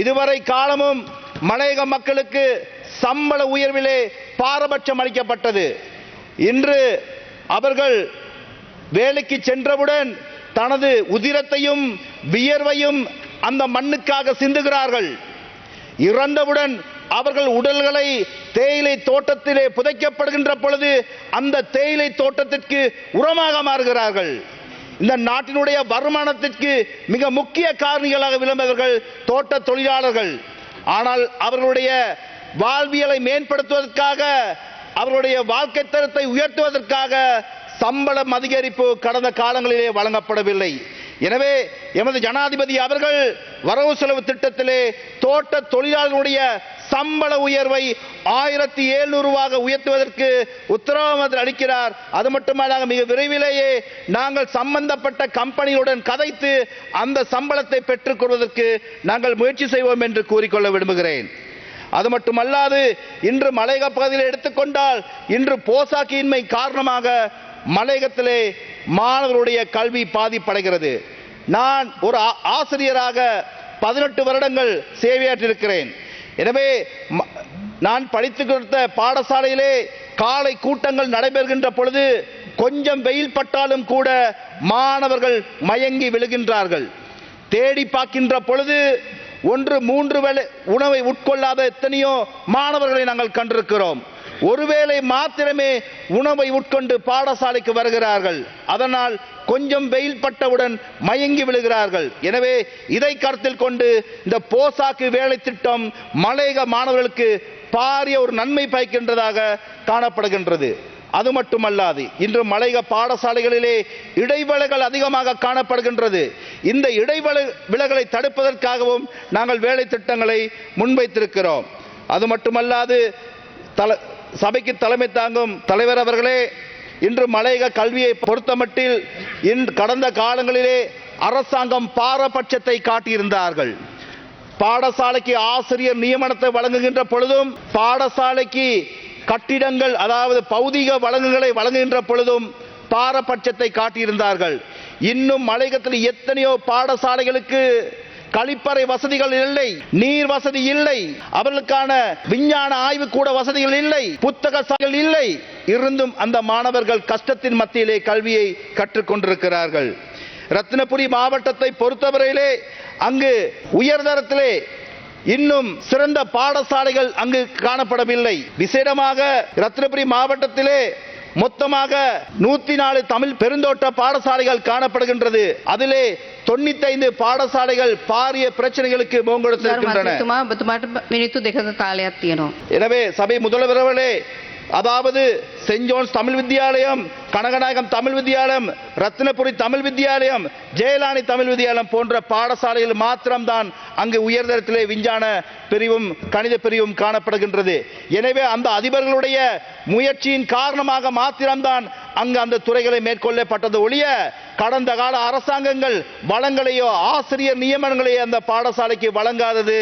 இதுவரை காலமும் மலையக மக்களுக்கு சம்பள உயர்விலே பாரபட்சம் அளிக்கப்பட்டது. இன்று அவர்கள் வேலைக்கு சென்றவுடன் தனது உதிரத்தையும் வியர்வையும் அந்த மண்ணுக்காக சிந்துகிறார்கள். இறந்தவுடன் அவர்கள் உடல்களை தேயிலை தோட்டத்திலே புதைக்கப்படுகின்ற பொழுது அந்த தேயிலை தோட்டத்திற்கு உரமாக மாறுகிறார்கள். இந்த நாட்டினுடைய வருமானத்திற்கு மிக முக்கிய காரணிகளாக விளம்பவர்கள் தோட்ட தொழிலாளர்கள். ஆனால் அவர்களுடைய வாழ்வியலை மேம்படுத்துவதற்காக அவர்களுடைய வாழ்க்கை தரத்தை உயர்த்துவதற்காக சம்பளம் அதிகரிப்பு கடந்த காலங்களிலே வழங்கப்படவில்லை. எனவே எமது ஜனாதிபதி அவர்கள் வரவு செலவு திட்டத்திலே தோட்ட தொழிலாளர்களுடைய சம்பள உயர்வை ஆயிரத்தி எழுநூறு ரூபாக உயர்த்துவதற்கு உத்தரவாதம் அளிக்கிறார். அது மட்டுமல்லாக மிக விரைவிலேயே நாங்கள் சம்பந்தப்பட்ட கம்பெனியுடன் கதைத்து அந்த சம்பளத்தை பெற்றுக் கொள்வதற்கு நாங்கள் முயற்சி செய்வோம் என்று கூறிக்கொள்ள விரும்புகிறேன். அது மட்டுமல்லாது இன்று மலையக பகுதியில் எடுத்துக்கொண்டால் இன்று போசாக்கியின்மை காரணமாக மலையகத்திலே மாணவர்களுடைய கல்வி பாதிப்படைகிறது. நான் ஒரு ஆ- ஆசிரியராக பதினெட்டு வருடங்கள் சேவையாற்றிருக்கிறேன் எனவே ம- நான் படித்து கொடுத்த பாடசாலையிலே காலை கூட்டங்கள் நடைபெறுகின்ற பொழுது கொஞ்சம் வெயில் பட்டாலும் கூட மாணவர்கள் மயங்கி விழுகின்றார்கள். தேடி பார்க்கின்ற பொழுது ஒன்று மூன்று வேளை உணவை உட்கொள்ளாத எத்தனையோ மாணவர்களை நாங்கள் கண்டிருக்கிறோம். ஒருவேளை மாத்திரமே உணவை உட்கொண்டு பாடசாலைக்கு வருகிறார்கள். அதனால் கொஞ்சம் வெயில் பட்டவுடன் மயங்கி விழுகிறார்கள். எனவே இதை கருத்தில் கொண்டு இந்த போசாக்கு வேலை திட்டம் மலையக மாணவர்களுக்கு பாரிய ஒரு நன்மை பயக்கின்றதாக காணப்படுகின்றது. அது மட்டுமல்லாது இன்று மலைக பாடசாலைகளிலே இடைவெளிகள் அதிகமாக காணப்படுகின்றது. இந்த இடைவெளி விலகலை தடுப்பதற்காகவும் நாங்கள் வேலை திட்டங்களை முன்வைத்திருக்கிறோம். அது மட்டுமல்லாது தல சபைக்கு தலைமை தாங்கும் தலைவர் அவர்களே இன்று மலையக கல்வியை பொறுத்தமட்டில் இன்று கடந்த காலங்களிலே அரசாங்கம் பாரபட்சத்தை காட்டியிருந்தார்கள். பாடசாலைக்கு ஆசிரியர் நியமனத்தை வழங்குகின்ற பொழுதும் பாடசாலைக்கு கட்டிடங்கள் அதாவது பௌதிக வழங்குகளை வழங்குகின்ற பொழுதும் பாரபட்சத்தை காட்டியிருந்தார்கள். இன்னும் மலையகத்தில் எத்தனையோ பாடசாலைகளுக்கு கழிப்பறை வசதிகள் இல்லை நீர் வசதி இல்லை அவர்களுக்கான விஞ்ஞான ஆய்வு கூட வசதிகள் இல்லை புத்தக சாலைகள் இல்லை. இருந்தும் அந்த மாணவர்கள் கஷ்டத்தின் மத்தியிலே கல்வியை கற்றுக்கொண்டிருக்கிறார்கள். ரத்னபுரி மாவட்டத்தை பொறுத்தவரையிலே அங்கு உயர்தரத்திலே இன்னும் சிறந்த பாடசாலைகள் அங்கு காணப்படவில்லை. விசேடமாக ரத்னபுரி மாவட்டத்திலே மொத்தமாக நூத்தி நாலு தமிழ் பெருந்தோட்ட பாடசாலைகள் காணப்படுகின்றது. அதிலே தொண்ணூத்தி ஐந்து பாடசாலைகள் பாரிய பிரச்சனைகளுக்கு முகங்கொடுத்திருக்கின்றன. எனவே சபை முதல்வர்களே அதாவது சென்ட் ஜோன்ஸ் தமிழ் வித்தியாலயம் கனகநாயகம் தமிழ் வித்தியாலயம் ரத்தினபுரி தமிழ் வித்தியாலயம் ஜெயலானி தமிழ் வித்தியாலயம் போன்ற பாடசாலைகள் மாத்திரம்தான் அங்கு உயர்தரத்திலே விஞ்ஞான பிரிவும் கணித பிரிவும் காணப்படுகின்றது. எனவே அந்த அதிபர்களுடைய முயற்சியின் காரணமாக மாத்திரம்தான் அங்கு அந்த துறைகளை மேற்கொள்ளப்பட்டது ஒழிய கடந்த கால அரசாங்கங்கள் வளங்களையோ ஆசிரியர் நியமனங்களையோ அந்த பாடசாலைக்கு வழங்காதது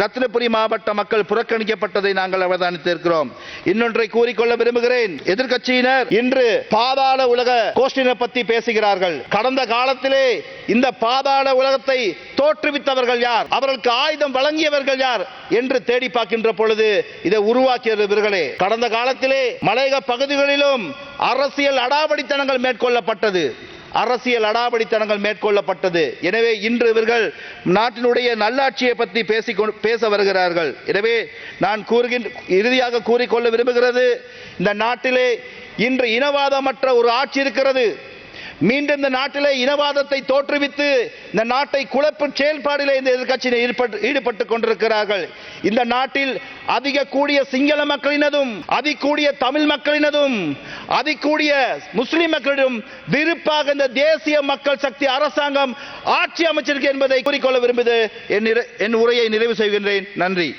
ரத்தினபுரி மாவட்ட மக்கள் புறக்கணிக்கப்பட்டதை நாங்கள் அவதானித்திருக்கிறோம் இன்னொன்றை கூறிக்கொள்ள விரும்புகிறேன். எதிர்க்கட்சியினர் இன்று பாதாள உலக கோஷ்டினை பற்றி பேசுகிறார்கள். கடந்த காலத்திலே இந்த பாதாள உலகத்தை தோற்றுவித்தவர்கள் யார்? அவர்களுக்கு ஆயுதம் வழங்கியவர்கள் யார்? என்று தேடி பார்க்கின்ற பொழுது இதை உருவாக்கியவர்களே கடந்த காலத்திலே மலையக பகுதிகளிலும் அரசியல் அடாவடித்தனங்கள் மேற்கொள்ளப்பட்டது. அரசியல் அடாவடித்தனங்கள் மேற்கொள்ளப்பட்டது. எனவே இன்று இவர்கள் நாட்டினுடைய நல்லாட்சியை பற்றி பேசி பேச வருகிறார்கள். எனவே நான் கூறுகின்ற இறுதியாக கூறிக்கொள்ள விரும்புகிறது இந்த நாட்டிலே இன்று இனவாதமற்ற ஒரு ஆட்சி இருக்கிறது. மீண்டும் இந்த நாட்டிலே இனவாதத்தை தோற்றுவித்து இந்த நாட்டை குழப்பும் செயல்பாடிலே இந்த எதிர்க்கட்சியினர் ஈடுபட்டு ஈடுபட்டு கொண்டிருக்கிறார்கள். இந்த நாட்டில் அதிக கூடிய சிங்கள மக்களினதும் அதிகூடிய தமிழ் மக்களினதும் அதிகூடிய முஸ்லிம் மக்களிடம் விருப்பாக இந்த தேசிய மக்கள் சக்தி அரசாங்கம் ஆட்சி அமைச்சிருக்கு என்பதை கூறிக்கொள்ள விரும்புது. என் என் உரையை நிறைவு செய்கின்றேன். நன்றி.